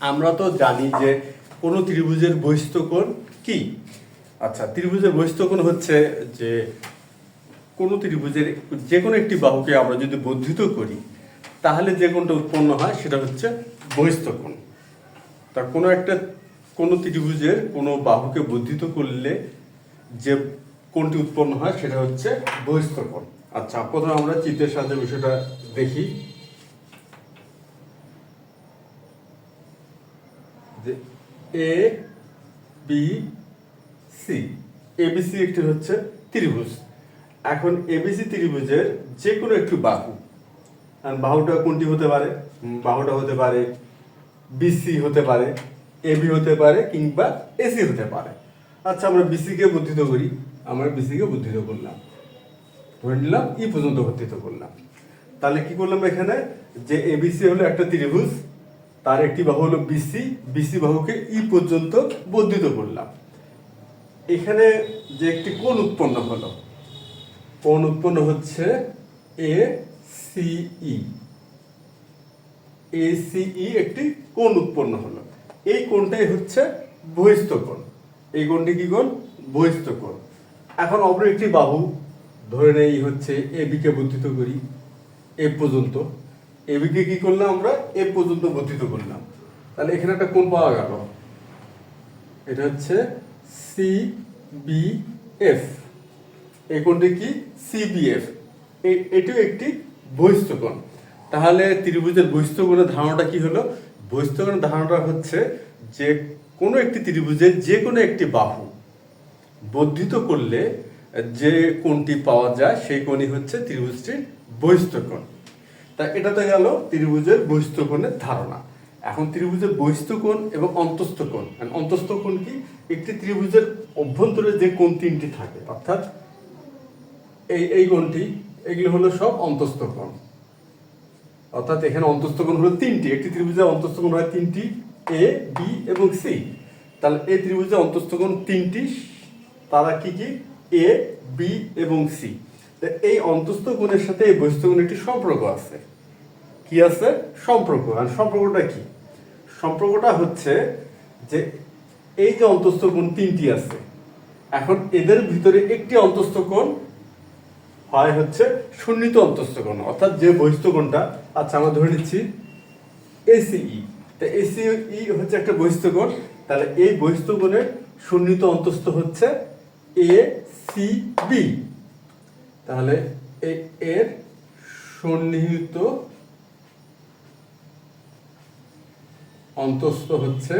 আমরা তো জানি যে কোন ত্রিভুজের বহিস্থ কোণ কি? আচ্ছা ত্রিভুজের বহিস্থ হচ্ছে যে কোন ত্রিভুজের যে কোনো একটি বাহুকে আমরা যদি বর্ধিত করি, তাহলে যে কোনটা উৎপন্ন হয় সেটা হচ্ছে বহিস্থ কোণ। তা কোনো একটা, কোনো ত্রিভুজের কোনো বাহুকে বর্ধিত করলে যে কোনটি উৎপন্ন হয় সেটা হচ্ছে বহিস্থকোণ আচ্ছা প্রথমে আমরা চিত্রের সাথে বিষয়টা দেখি যে এ বি সি এবিসি একটি হচ্ছে ত্রিভুজ। এখন এবিসি ত্রিভুজের যে কোনো একটি বাহু। বাহুটা কোনটি হতে পারে? বাহুটা হতে পারে বিসি হতে পারে এবি হতে পারে কিংবা এসি হতে পারে। আচ্ছা আমরা বিসিকে বর্ধিত করি। আমরা বিসিকে বর্ধিত করলাম। ধরে নিলাম ই পর্যন্ত বর্ধিত করলাম। তাহলে কি করলাম এখানে? যে এবিসি হলো একটা ত্রিভুজ তার একটি বাহু হলো বিসি বিসি বাহুকে ই পর্যন্ত বর্ধিত করলাম। এখানে যে একটি কোণ উৎপন্ন হলো, কোণ উৎপন্ন হচ্ছে এ সিই এসিই একটি কোণ উৎপন্ন হলো। এই কোণটাই হচ্ছে বহিস্থ কোণ। এই কোণটি কি কোণ? বহিস্থ কোণ। এখন অপর একটি বাহু, ধরে নেই, হচ্ছে এবি কে বর্ধিত করি এ পর্যন্ত। এবি কে করলাম আমরা? এ পর্যন্ত বর্ধিত করলাম। তাহলে এখানে একটা কোণ পাওয়া গেল। এটা হচ্ছে সি বি এফ এই কোণটি কি? সিবিএফ এটিও একটি বহিস্থ তাহলে ত্রিভুজের বহিস্থকোণের ধারণাটা কি হলো? বহিস্থকোণের ধারণাটা হচ্ছে যে কোনো একটি ত্রিভুজের যে কোনো একটি বাহু বর্ধিত করলে যে কোণটি পাওয়া যায়, সেই কোণই হচ্ছে ত্রিভুজটির বহিস্থ কোণ। তা এটা তো গেল ত্রিভুজের বহিস্থ কোণের ধারণা। এখন ত্রিভুজের বহিস্থ কোণ এবং অন্তস্থ কোণ And অন্তস্থ কোণ কি? একটি ত্রিভুজের অভ্যন্তরে যে কোণ তিনটি থাকে, অর্থাৎ এই এই কোণটি, এগুলো হলো সব অন্তস্থ কোণ অর্থাৎ এখানে অন্তস্থ কোণ হলো তিনটি। একটি ত্রিভুজের অন্তস্থ কোণ হয় তিনটি, এ, বি এবং সি। তাহলে এই ত্রিভুজের অন্তস্থ কোণ তিনটি, তারা কি কি? এ, বি এবং সি। এই অন্তস্থ গুণের সাথে এই বহিস্থ কোণের একটি সম্পর্ক আছে। কি আছে? সম্পর্ক। আর সম্পর্কটা কি? সম্পর্কটা হচ্ছে যে এই যে অন্তস্থ কোণ তিনটি আছে, এখন এদের ভিতরে একটি অন্তস্থ কোণ হয় হচ্ছে সুন্নিত অন্তস্থ কোণ। অর্থাৎ যে বহিস্থ আচ্ছা আমরা ধরে নিচ্ছি এসিই তা এসিই হচ্ছে একটা বহিস্থ তাহলে এই বহিস্থ কোণের সুন্নিত অন্তস্থ হচ্ছে এ সি বি তাহলে এ- এর সন্নিহিত অন্তস্থ হচ্ছে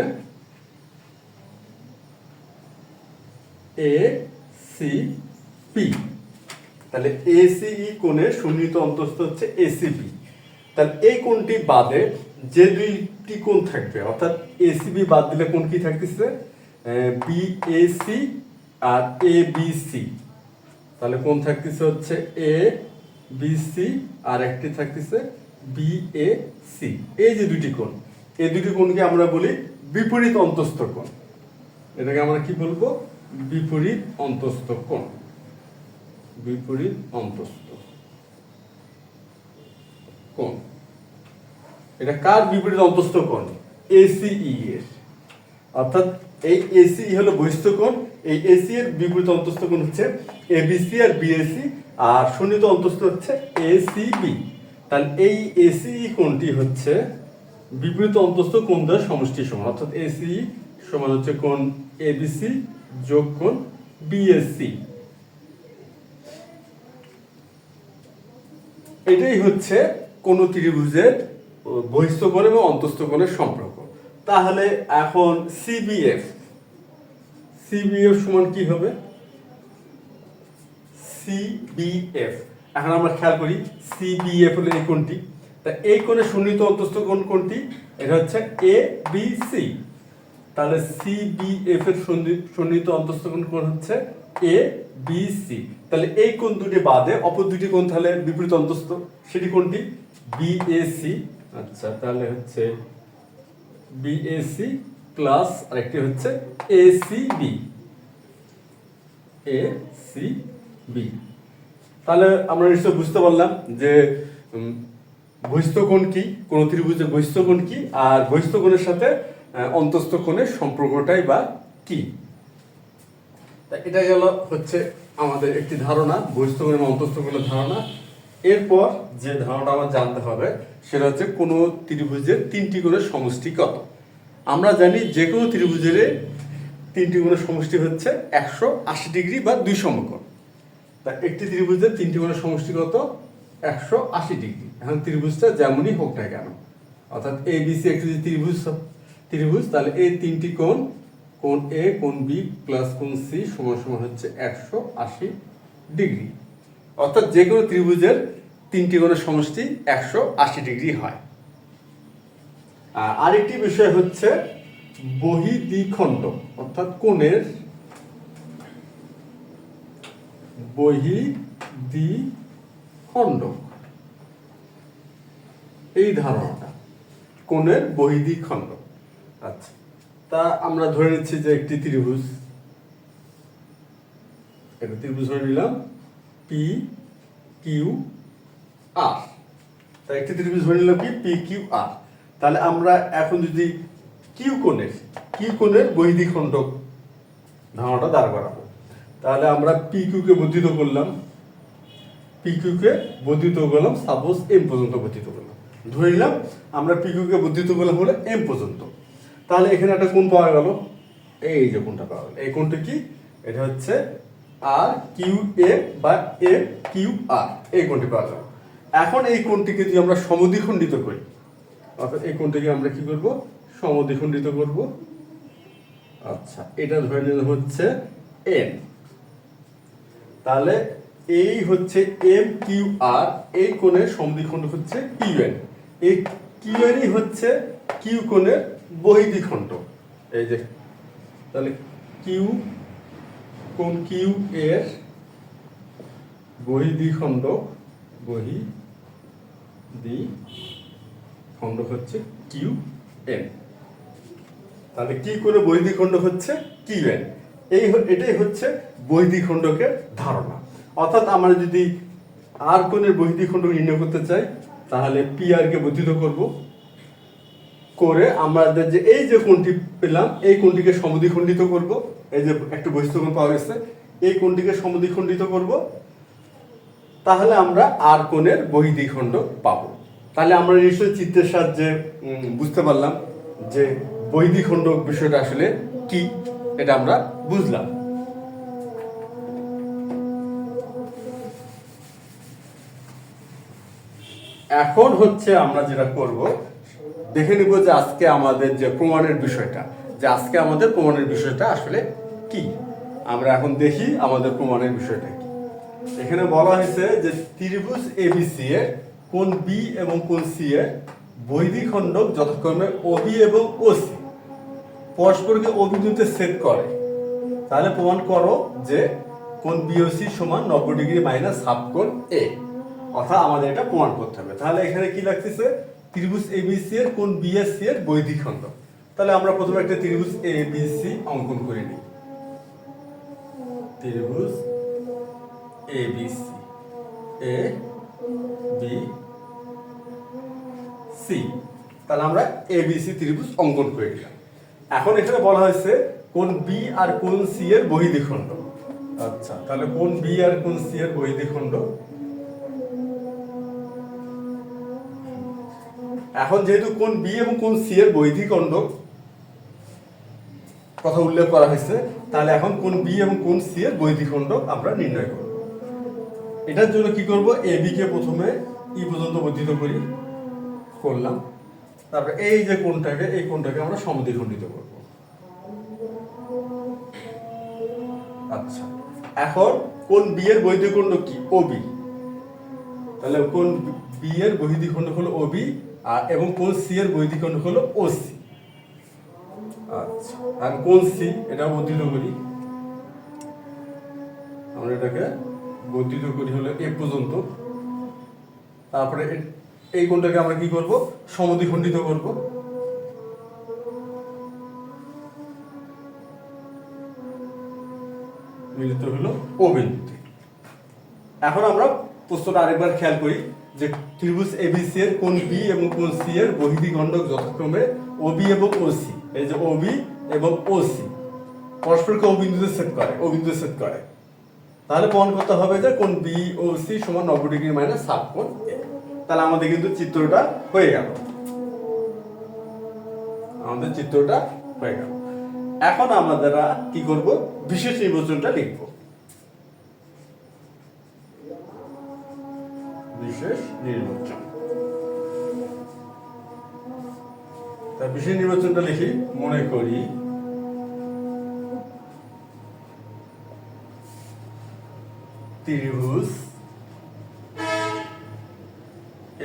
এ সি পি তাহলে এসিই কোণের সন্নিহিত অন্তস্থ হচ্ছে এসিবি তাহলে এই কোণটি বাদে যে দুইটি কোণ থাকবে, অর্থাৎ এসিবি বাদ দিলে কোণ কি থাকতেছে? বিএসি আর এ বিসি তাহলে কোন থাকতেছে হচ্ছে এ বি সি আর একটি থাকতেছে বি এ সি এই যে দুটি কোণ, এই দুটি কোণকে আমরা বলি বিপরীত অন্তস্থ কোণ। এটাকে আমরা কি বলব? বিপরীত অন্তস্থ কোণ। বিপরীত অন্তস্থ কোণ। এটা কার বিপরীত অন্তস্থ কোণ? এসিই এর। অর্থাৎ এই এসি হলো বহিস্থ কোণ, এই এসি এর বিপরীত অন্তস্থ কোণ হচ্ছে এবিসি আর বিএসি আর শূন্যত অন্তস্থ হচ্ছে এসিবি তাহলে এই এসি কোণটি হচ্ছে বিপরীত অন্তস্থ কোণ দ্বারা সমষ্টি সমান। অর্থাৎ এসি সমান হচ্ছে কোণ এবিসি যোগ কোণ বিএসসি এটাই হচ্ছে কোন ত্রিভুজের বহিস্থ কোণ এবং অন্তস্থ কোণের সম্পর্ক। তাহলে এখন সিবিএফ সিবিএফ সমান কি হবে? সিবিএফ এখন আমরা খেয়াল করি সিবিএফ হলো এই কোণটি। তা এই কোণের সন্নিহিত অন্তস্থ কোণ কোনটি এটা হচ্ছে এ বি সি তাহলে সিবিএফ এর সন্নি- সন্নিহিত অন্তস্থ কোণ কোণ হচ্ছে এ বি সি তাহলে এই কোণ দুটি বাদে অপর দুটি কোণ তাহলে বিপরীত অন্তস্থ। সেটি কোনটি বিএসি আচ্ছা তাহলে হচ্ছে বিএসি প্লাস আরেকটি হচ্ছে এসিবি এ সি বি তাহলে আমরা নিশ্চয় বুঝতে পারলাম যে উম, বহিস্থ কোণ কি? কোন ত্রিভুজের বহিস্থ কোণ কি? আর বহিস্থ কোণের সাথে আহ, অন্তস্থ কোণের সম্পর্কটাই বা কি? এটা গেল হচ্ছে আমাদের একটি ধারণা বহিস্থ কোণ এবং অন্তস্থ কোণের ধারণা। এরপর যে ধারণাটা আমার জানতে হবে সেটা হচ্ছে কোনো ত্রিভুজের তিনটি কোণের সমষ্টি কত? আমরা জানি যে কোনো ত্রিভুজের তিনটি কোণের সমষ্টি হচ্ছে একশো আশি ডিগ্রি বা দুই সমকোণ। তা একটি ত্রিভুজের তিনটি কোণের সমষ্টি কত একশো আশি ডিগ্রি। এখন ত্রিভুজটা যেমনই হোক না কেন, অর্থাৎ এ বি সি একটি যদি ত্রিভুজ ত্রিভুজ, তাহলে এই তিনটি কোণ কোণ এ কোণ বি প্লাস কোণ সি সমান সমান হচ্ছে একশো আশি ডিগ্রি। অর্থাৎ যে কোনো ত্রিভুজের তিনটি কোণের সমষ্টি একশো আশি ডিগ্রি হয়। আর আরেকটি বিষয় হচ্ছে বহিদ্বিখণ্ড, অর্থাৎ কোণের বহিদ্বিখণ্ড এই ধারণাটা। কোণের বহিদ্বিখণ্ড আচ্ছা। তা আমরা ধরে নিচ্ছি যে একটি ত্রিভুজ। একটা ত্রিভুজ ধরে নিলাম। পি কিউ আর তা একটি ত্রিভুজ ধরে নিলাম কি? পি কিউ আর তাহলে আমরা এখন যদি কিউ কোণের কিউ কোণের বহিদি বৈদিখণ্ডক ধারণাটা দাঁড় করাবো। তাহলে আমরা পি কিউকে বর্ধিত করলাম। পি কিউকে বর্ধিত করলাম সাপোজ এম পর্যন্ত বর্ধিত করলাম। ধরে নিলাম, আমরা পি কিউকে বর্ধিত করলাম হলে এম পর্যন্ত। তাহলে এখানে একটা কোণ পাওয়া গেল। এই যে কোনটা পাওয়া গেল। এই কোণটা কি? এটা হচ্ছে আর কিউ এ বা এ কিউ আর এই কোণটি পাওয়া গেল। এখন এই কোণটিকে যদি আমরা সমদ্বিখণ্ডিত করি, অর্থাৎ এই কোণটিকে আমরা কি করব? সমদ্বিখণ্ডিত করব। আচ্ছা এটা ধরে নিলে হচ্ছে এন তাহলে এই হচ্ছে এম কিউ আর এই কোণের সমদ্বিখণ্ড হচ্ছে কিউ এন এই কিউ এনই হচ্ছে কিউ কোণের বহিদ্বিখণ্ড এই যে, তাহলে কিউ কোন কিউ এর বহিদ্বিখণ্ড বহি দ্বি খণ্ড হচ্ছে কিউ এন তাহলে কি করে বৈদিখণ্ড হচ্ছে কিউ এন এই এটাই হচ্ছে বৈদিখণ্ডকের ধারণা। অর্থাৎ আমরা যদি আর কোণের বৈদিখণ্ড নির্ণয় করতে চাই, তাহলে পি আর কে বর্ধিত করব। করে আমাদের যে এই যে কোনটি পেলাম, এই কোনটিকে সমদ্বিখণ্ডিত করব। এই যে একটা কোণ পাওয়া গেছে, এই কোনটিকে সমদ্বিখণ্ডিত করব। তাহলে আমরা আর কোণের বহিদ্বিখণ্ড পাবো। তাহলে আমরা নিশ্চয়ই চিত্রের সাহায্যে বুঝতে পারলাম যে বৈদিখণ্ড বিষয়টা আসলে কি? এটা আমরা বুঝলাম। এখন হচ্ছে আমরা যেটা করব, দেখে নিব যে আজকে আমাদের যে প্রমাণের বিষয়টা, যে আজকে আমাদের প্রমাণের বিষয়টা আসলে কি? আমরা এখন দেখি আমাদের প্রমাণের বিষয়টা কি। এখানে বলা হয়েছে যে ত্রিভুজ এবিসি এর কোন বি এবং কোন সি এর বৈদিখণ্ডক যথাক্রমে ওবি এবং ওসি পরস্পরকে অভিযুক্তে সেট করে। তাহলে প্রমাণ করো যে কোন বিওসি সমান নব্বই ডিগ্রি মাইনাস হাফ কোণ এ অর্থাৎ আমাদের এটা প্রমাণ করতে হবে। তাহলে এখানে কি লাগতেছে? ত্রিভুজ এবিসি এর কোন বিএসসি এর বৈদিখণ্ড তাহলে আমরা প্রথমে একটা ত্রিভুজ এ এবিসি অঙ্কন করে নিই। ত্রিভুজ এবিসি এ বি সি তাহলে আমরা এবিসি ত্রিভুজ অঙ্কন করে দিলাম এখন এখানে বলা হয়েছে কোন বি আর কোন সি এর বহির্দ্বিখণ্ড আচ্ছা তাহলে কোন বি আর কোন সি এর বহির্দ্বিখণ্ড এখন যেহেতু কোন বি এবং কোন সি এর বৈধিখণ্ড কথা উল্লেখ করা হয়েছে, তাহলে এখন কোন বি এবং কোন সি এর বৈধিখণ্ড আমরা নির্ণয় করব। এটার জন্য কি করব? এ বি কে প্রথমে ই পর্যন্ত বর্ধিত করি, করলাম। তারপরে এই যে কোণটাকে এই কোনটাকে আমরা সমদ্বিখণ্ডিত করব। আচ্ছা এখন কোন বিয়ের বৈধিখণ্ড কি? ও বি তাহলে কোন বি এর বহির্দ্বিখণ্ড হলো ওবি আর এবং কোন সি এর বহির্দ্বিখণ্ড হলো ওসি আচ্ছা আর কোন সি এটা বর্ধিত করি। আমরা এটাকে বর্ধিত করি হলো এ পর্যন্ত। তারপরে এই কোণটাকে আমরা কি করব? সমদ্বিখণ্ডিত করব। মিলিত হলো ও বিন্দুতে এখন আমরা প্রশ্নটা আরেকবার খেয়াল করি যে ত্রিভুজ এবিসি এর কোন বি এবং কোন সি এর বহিবি গণ্ডক যথাক্রমে ওবি এবং ওসি এই যে ওবি এবং ওসি পরস্পরকে ও বিন্দুতে সেট করে ও বিন্দুতে সেট করে। তাহলে প্রমাণ করতে হবে যে কোন বি ও সি সমান নব্বই ডিগ্রি মাইনাস সাত কোণ। তাহলে আমাদের কিন্তু চিত্রটা হয়ে গেল। আমাদের চিত্রটা হয়ে গেল। এখন আমরা কি করব? বিশেষ নির্বাচনটা লিখব। বিশেষ নির্বাচন। তা বিশেষ নির্বাচনটা লিখি, মনে করি। ত্রিভুজ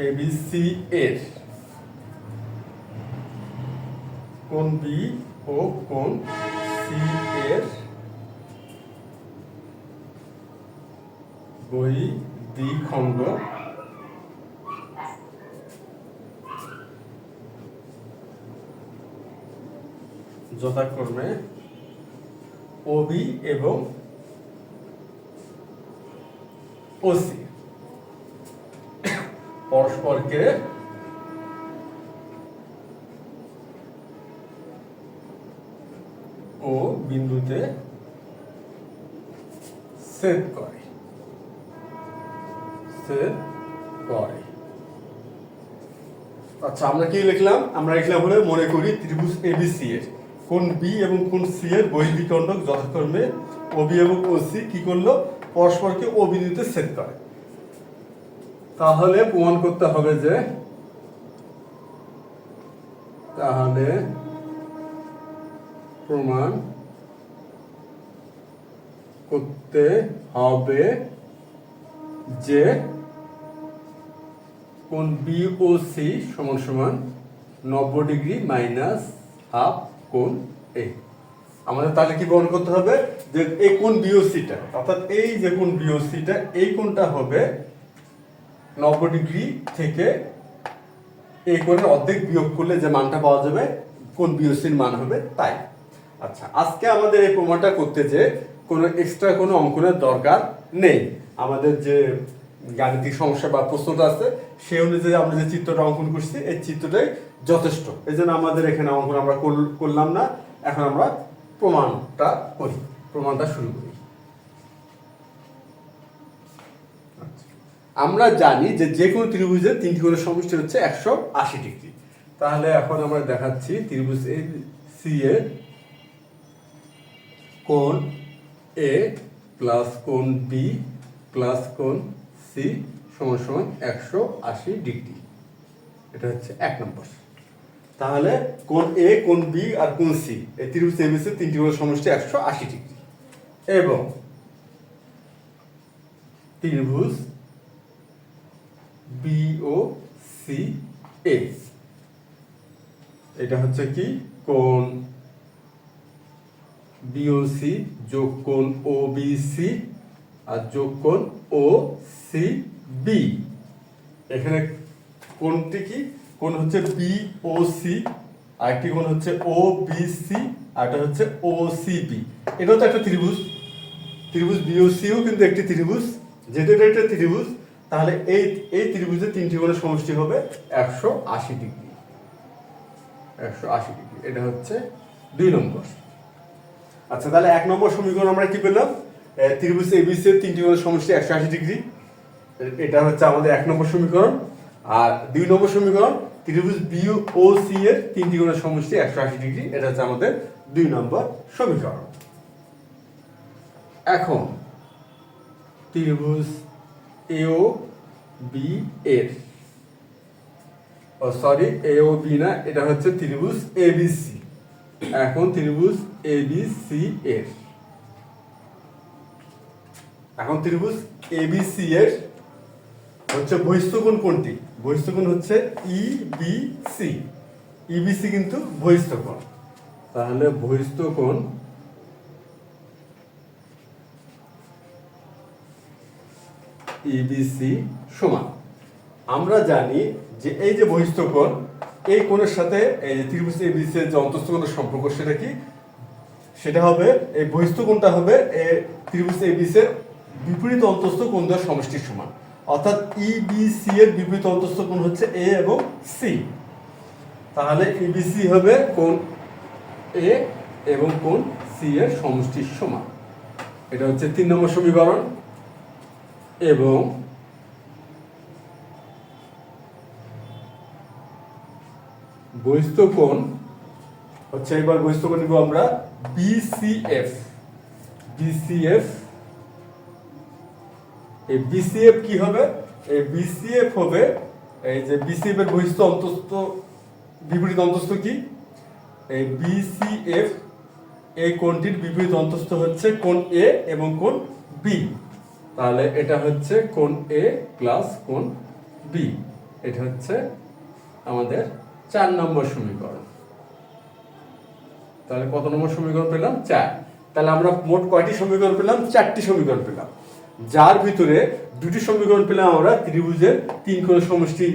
এবিসি এর। কোন বি ও কোন সি এর বই দ্বিখণ্ড? যথাক্রমে ওবি এবং ওসি পরস্পরকে ও বিন্দুতে সেট করে। সেট করে। আচ্ছা আমরা কি লিখলাম? আমরা লিখলাম হলে, মনে করি ত্রিভুজ এবিসি এর। কোন বি এবং কোন সি এর বহির্বিখণ্ডক যথাক্রমে ওবি এবং ওসি কি করল? পরস্পরকে ও বিন্দুতে সেট করে। তাহলে প্রমাণ করতে হবে যে তাহলে প্রমাণ করতে হবে যে কোন বি ও সি সমান সমান নব্বই ডিগ্রি মাইনাস হাফ কোন এ আমাদের তাহলে কি বহন করতে হবে যে এই কোন বিওসিটা অর্থাৎ এই যে কোন বিওসিটা এই কোনটা হবে নব্বই ডিগ্রি থেকে এই কোণের অর্ধেক বিয়োগ করলে যে মানটা পাওয়া যাবে, কোন বিওসির মান হবে তাই। আচ্ছা আজকে আমাদের এই প্রমাণটা করতে যে কোনো এক্সট্রা কোনো অঙ্কনের দরকার নেই। আমাদের যে গাণিতিক সমস্যা বা প্রশ্নটা আছে, সেই অনুযায়ী আমরা যে চিত্রটা অঙ্কন করছি, এই চিত্রটাই যথেষ্ট। এই জন্য আমাদের এখানে অঙ্কন আমরা করল- করলাম না। এখন আমরা প্রমাণটা করি, প্রমাণটা শুরু করি আচ্ছা। আমরা জানি যে যে কোনো ত্রিভুজের তিনটি কোণের সমষ্টি হচ্ছে একশো আশি ডিগ্রি। তাহলে এখন আমরা দেখাচ্ছি ত্রিভুজ এ সি এর কোণ এ প্লাস কোণ বি প্লাস কোণ সি সমান সমান একশো আশি ডিগ্রি। এটা হচ্ছে এক নম্বর। তাহলে কোন এ কোন বি আর কোন সি এই ত্রিভুজ এবিসি তিনটি কোণের সমষ্টি একশো আশি ডিগ্রি। এবং ত্রিভুজ বিও সি এ এটা হচ্ছে কি? কোণ বিওসি যোগ কোণ ও বিসি আর যোগ কোণ ও সি বি এখানে কোণটি কি? কোণ হচ্ছে বি ও সি আরেকটি কোণ হচ্ছে ও আর একটা হচ্ছে ও সি বি এটাও তো একটা ত্রিভুজ। ত্রিভুজ বিওসিও কিন্তু একটি ত্রিভুজ। যেহেতু এটা একটা ত্রিভুজ তাহলে এই এই ত্রিভুজের তিনটি কোণের সমষ্টি হবে একশো আশি ডিগ্রি। একশো আশি ডিগ্রি। এটা হচ্ছে দুই নম্বর। আচ্ছা তাহলে এক নম্বর সমীকরণ আমরা কি পেলাম? ত্রিভুজ এবিসি এর তিনটি কোণের সমষ্টি একশো আশি ডিগ্রি। এটা হচ্ছে আমাদের এক নম্বর সমীকরণ। আর দুই নম্বর সমীকরণ, ত্রিভুজ বি ও সি এর তিনটি কোণের সমষ্টি একশো আশি ডিগ্রি। এটা হচ্ছে আমাদের দুই নম্বর সমীকরণ। এখন, ত্রিভুজ এও বি এর ও সরি এও বি না, এটা হচ্ছে ত্রিভুজ এবিসি এখন ত্রিভুজ এবিসি এর এখন ত্রিভুজ এবিসি এর হচ্ছে বহিস্থকোণ কোনটি? বহিস্থকোণ হচ্ছে E ইবিসি ইবিসি কিন্তু বহিস্থকোণ। তাহলে বহিস্থকোণ ইবিসি সমান। আমরা জানি যে এই যে বহিস্থকোণ, এই কোণের সাথে এই যে ত্রিভুজ এবিসি এর যে অন্তস্থ সম্পর্ক, সেটা কি? সেটা হবে, এই বহিস্থ কোণটা হবে এ ত্রিভুজ এবিসি এর বিপরীত অন্তস্থ কোণ দ্বয়ের সমষ্টির সমান। অর্থাৎ ই বি সি এর বিপরীত অন্তস্থ কোণ হচ্ছে এ এবং সি তাহলে ইবিসি হবে কোণ এ এবং কোণ সি এর সমষ্টির সমান। এটা হচ্ছে তিন নম্বর সমীকরণ। এবং বহিস্থ কোণ হচ্ছে এবার বহিস্থ কোণ নিব আমরা বিসিএফ বিসিএফ এই বিসিএফ কি হবে? এই বিসিএফ হবে, এই যে বিসিএফ এর বহিস্থ অন্তস্থ, বিপরীত অন্তস্থ কি? এই বিসিএফ এই কোণটির বিপরীত অন্তস্থ হচ্ছে কোণ এ এবং কোণ বি তাহলে এটা হচ্ছে কোন এ প্লাস কোন বি এটা হচ্ছে আমাদের চার নম্বর সমীকরণ। তাহলে কত নম্বর সমীকরণ পেলাম? চার। তাহলে আমরা মোট কয়টি সমীকরণ পেলাম? চারটি সমীকরণ পেলাম। যার ভিতরে দুটি সমীকরণ পেলাম আমরা, ত্রিভুজের তিন কোণ সমষ্টি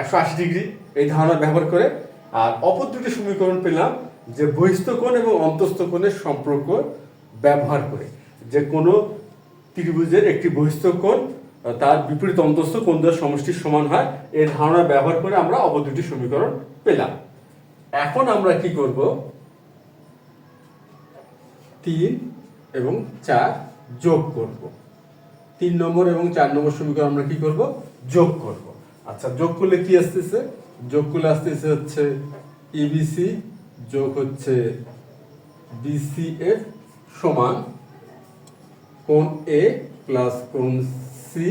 একশো আশি ডিগ্রি, এই ধারণা ব্যবহার করে। আর অপর দুটি সমীকরণ পেলাম যে বহিস্থ কোণ এবং অন্তস্থ কোণের সম্পর্ক ব্যবহার করে, যে কোনো ত্রিভুজের একটি বহিস্থ কোণ তার বিপরীত অন্তস্থ কোণ দ্বয়ের সমষ্টির সমান হয়। এর ধারণা ব্যবহার করে আমরা দুটি সমীকরণ পেলাম। এখন আমরা কি করব? তিন এবং চার যোগ করব। তিন নম্বর এবং চার নম্বর সমীকরণ আমরা কি করব? যোগ করব। আচ্ছা যোগ করলে কি আসতেছে? যোগ করলে আসতেছে হচ্ছে ইবিসি যোগ হচ্ছে বিসিএফ সমান কোণ এ প্লাস কোন সি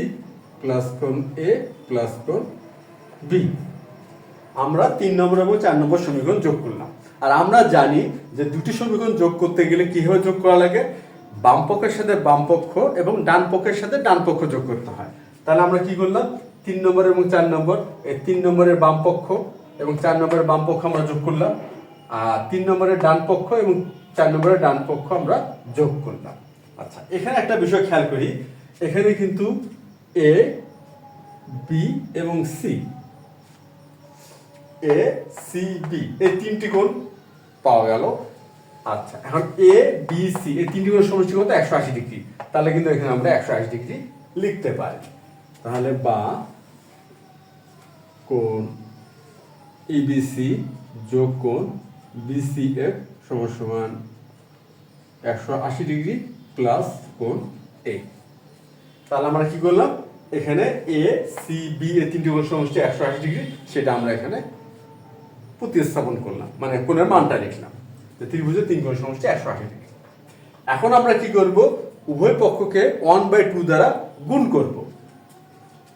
প্লাস কোন এ প্লাস কোন বি আমরা তিন নম্বর এবং চার নম্বর সমীকরণ যোগ করলাম। আর আমরা জানি যে দুটি সমীকরণ যোগ করতে গেলে কীভাবে যোগ করা লাগে? বাম পক্ষের সাথে বাম পক্ষ এবং ডান পক্ষের সাথে ডান পক্ষ যোগ করতে হয়। তাহলে আমরা কি করলাম? তিন নম্বর এবং চার নম্বর, এই তিন নম্বরের বাম পক্ষ এবং চার নম্বরের বাম পক্ষ আমরা যোগ করলাম। আর তিন নম্বরের ডান পক্ষ এবং চার নম্বরের ডান পক্ষ আমরা যোগ করলাম। আচ্ছা এখানে একটা বিষয় খেয়াল করি। এখানে কিন্তু এ বি এবং সি এ সি বি এই তিনটি কোণ পাওয়া গেল। আচ্ছা এখন এ বি সি এই তিনটি কোণ সমষ্টি কত? একশো আশি ডিগ্রি। তাহলে কিন্তু এখানে আমরা একশো আশি ডিগ্রি লিখতে পারি। তাহলে বা কোণ ইবিসি যোগ কোণ বিসিএফ সমান সমান একশো আশি ডিগ্রি প্লাস কোণ এ তাহলে আমরা কি করলাম? এখানে এ সি বি এই তিনটি কোণ সমষ্টি একশো আশি ডিগ্রি, সেটা আমরা এখানে প্রতিস্থাপন করলাম। মানে কোণের মানটা লিখলাম। যে ত্রিভুজের তিন কোণ সমষ্টি একশো আশি ডিগ্রি। এখন আমরা কি করব? উভয় পক্ষকে ওয়ান বাই টু দ্বারা গুণ করব।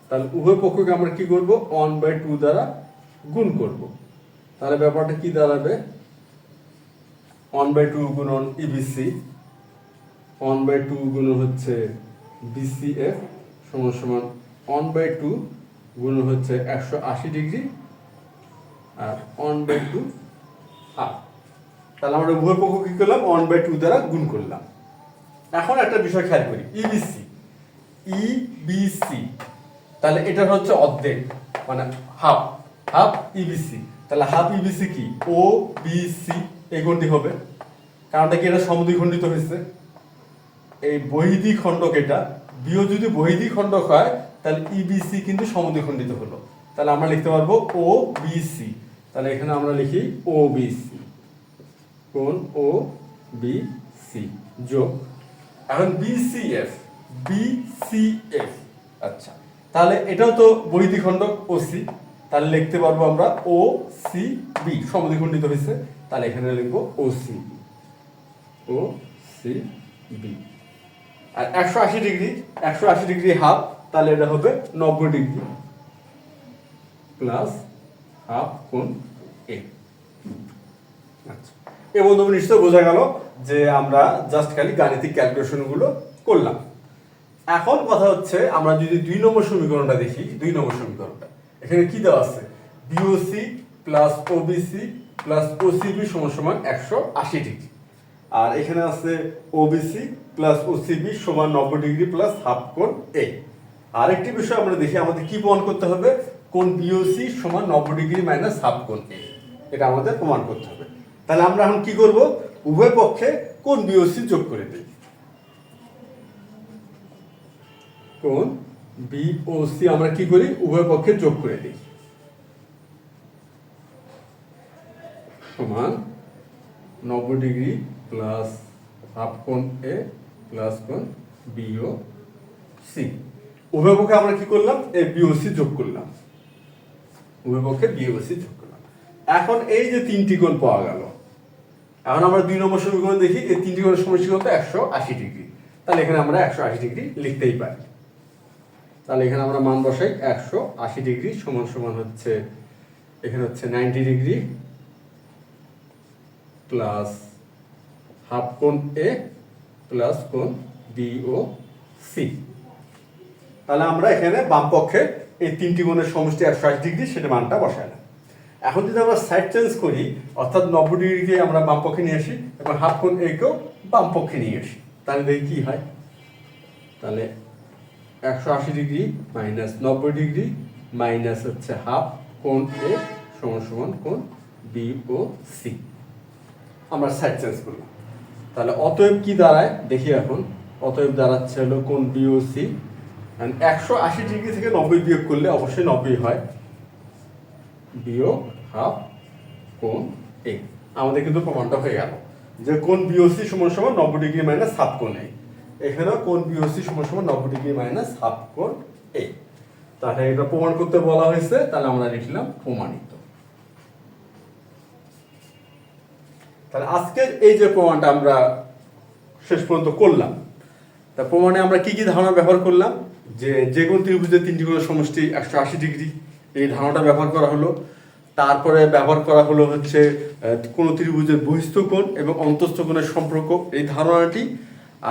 তাহলে উভয় পক্ষকে আমরা কি করব? ওয়ান বাই টু দ্বারা গুণ করব। তাহলে ব্যাপারটা কি দাঁড়াবে? ওয়ান বাই টু গুণন ইবিসি ওয়ান বাই টু গুণ হচ্ছে বিসিএফ সমান সমান ওয়ান বাই টু গুণ হচ্ছে একশো আশি ডিগ্রি আর ওয়ান বাই টু হাফ তাহলে আমরা উভয় পক্ষ কি করলাম? ওয়ান বাই টু দ্বারা গুণ করলাম। এখন একটা বিষয় খেয়াল করি। ইবিসি ইবিসি তাহলে এটা হচ্ছে অর্ধেক মানে হাফ হাফ ইবিসি তাহলে হাফ ইবিসি কি? ও বিসি এই কোনটি হবে। কারণটা কি? এটা সমদ্বিখণ্ডিত হয়েছে। এই বহিদি খণ্ডক এটা, বিও যদি বহিদি খণ্ডক হয়, তাহলে ইবিসি কিন্তু সমদ্বিখণ্ডিত হলো। তাহলে আমরা লিখতে পারব ও বিসি তাহলে এখানে আমরা লিখি ও বিসি কোন? ও বি সি যোগ। এখন বিসিএফ বিসিএফ আচ্ছা। তাহলে এটাও তো বৈদিক খণ্ডক ও সি তাহলে লিখতে পারব আমরা ও সি বি সমদ্বিখণ্ডিত হয়েছে। তাহলে এখানে লিখব O C B O C B আর একশো আশি ডিগ্রি, একশো আশি ডিগ্রি হাফ, তাহলে এটা হবে নব্বই ডিগ্রি। প্লাস হাফ কোণ এ। আচ্ছা। এ বন্ধু নিশ্চয় বোঝা গেল যে আমরা জাস্ট খালি গাণিতিক ক্যালকুলেশনগুলো করলাম। এখন কথা হচ্ছে, আমরা যদি দুই নম্বর সমীকরণটা দেখি, দুই নম্বর সমীকরণটা, এখানে কি দেওয়া আছে? BOC plus OBC plus OCB সমান সমান একশো আশি ডিগ্রি। আর এখানে আছে ওবিসি প্লাস ও ওসিবি সমান নব্বই ডিগ্রি প্লাস হাফ কোণ এ আরেকটি বিষয় আমরা দেখি, আমাদের কি প্রমাণ করতে হবে? কোন বিওসি সমান নব্বই ডিগ্রি মাইনাস হাফ কোণ এ এটা আমাদের প্রমাণ করতে হবে। তাহলে আমরা এখন কি করব? উভয় পক্ষে কোন বিওসি যোগ করে দিই। কোন বি ও সি আমরা কি করি? উভয় পক্ষে যোগ করে দিই। সমান নব্বই ডিগ্রি প্লাস হাফ কোণ এ প্লাস কোণ বিও সি উভয় আমরা কি করলাম? এ বিওসি যোগ করলাম। উভয় পক্ষে বিওসি যোগ করলাম। এখন এই যে তিনটি কোণ পাওয়া গেল, এখন আমরা দুই নম্বর সমীকরণ দেখি, এই তিনটি কোণের সমষ্টি কত একশো আশি ডিগ্রি। তাহলে এখানে আমরা একশো আশি ডিগ্রি লিখতেই পারি। তাহলে এখানে আমরা মান বসাই, একশো আশি ডিগ্রি সমান সমান হচ্ছে, এখানে হচ্ছে নাইনটি ডিগ্রি প্লাস হাফ কোণ এ প্লাস কোণ বি ও সি। তাহলে আমরা এখানে বাম পক্ষে এই তিনটি কোণের সমষ্টি একশো আশি ডিগ্রি সেটা মানটা বসাইলাম এখন যদি আমরা সাইড চেঞ্জ করি, অর্থাৎ নব্বই ডিগ্রিকে আমরা বাম পক্ষে নিয়ে আসি, এবং হাফ কোণ একেও বাম পক্ষে নিয়ে আসি, তাহলে দেখি কি হয়। তাহলে একশো আশি ডিগ্রি মাইনাস নব্বই ডিগ্রি মাইনাস হচ্ছে হাফ কোণ এ সমান সমান কোণ বি ও সি। আমরা সাইড চেঞ্জ করলাম। তাহলে অতএব কি দাঁড়ায়? দেখি এখন। অতএব দাঁড়াচ্ছে হলো কোণ বিওসি একশো আশি ডিগ্রি থেকে নব্বই বিয়োগ করলে অবশ্যই নব্বই হয়। বিয়োগ হাফ কোন এ আমাদের কিন্তু প্রমাণটা হয়ে গেল যে কোণ বিওসি সমান সমান নব্বই ডিগ্রি মাইনাস হাফ কোণ এ এখানেও কোণ বিওসি সমান সমান নব্বই ডিগ্রি মাইনাস হাফ কোণ এ তাহলে এটা প্রমাণ করতে বলা হয়েছে। তাহলে আমরা লিখলাম প্রমাণিত। তাহলে আজকের এই যে প্রমাণটা আমরা শেষ পর্যন্ত করলাম, তা প্রমাণে আমরা কি কি ধারণা ব্যবহার করলাম? যে যে কোন ত্রিভুজের তিনটি কোণের সমষ্টি একশো আশি ডিগ্রি, এই ধারণাটা ব্যবহার করা হলো। তারপরে ব্যবহার করা হলো হচ্ছে কোন ত্রিভুজের বহিস্থ কোণ এবং অন্তস্থ কোণের সম্পর্ক, এই ধারণাটি।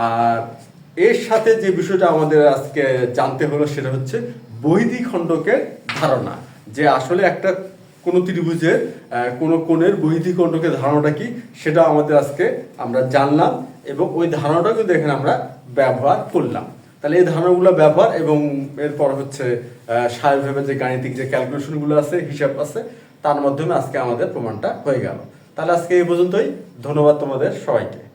আর এর সাথে যে বিষয়টা আমাদের আজকে জানতে হলো, সেটা হচ্ছে বৈদিক খণ্ডকের ধারণা, যে আসলে একটা কোন ত্রিভুজের আহ, কোন কোণের বৈদিক খণ্ডকের ধারণাটা কি? সেটা আমাদের আজকে আমরা জানলাম এবং ওই ধারণাটা কিন্তু এখানে আমরা ব্যবহার করলাম। তাহলে এই ধারণাগুলো ব্যবহার এবং এরপর হচ্ছে স্বাভাবিকভাবে যে গাণিতিক যে ক্যালকুলেশনগুলো আছে হিসাব আছে তার মাধ্যমে আজকে আমাদের প্রমাণটা হয়ে গেল। তাহলে আজকে এই পর্যন্তই। ধন্যবাদ তোমাদের সবাইকে।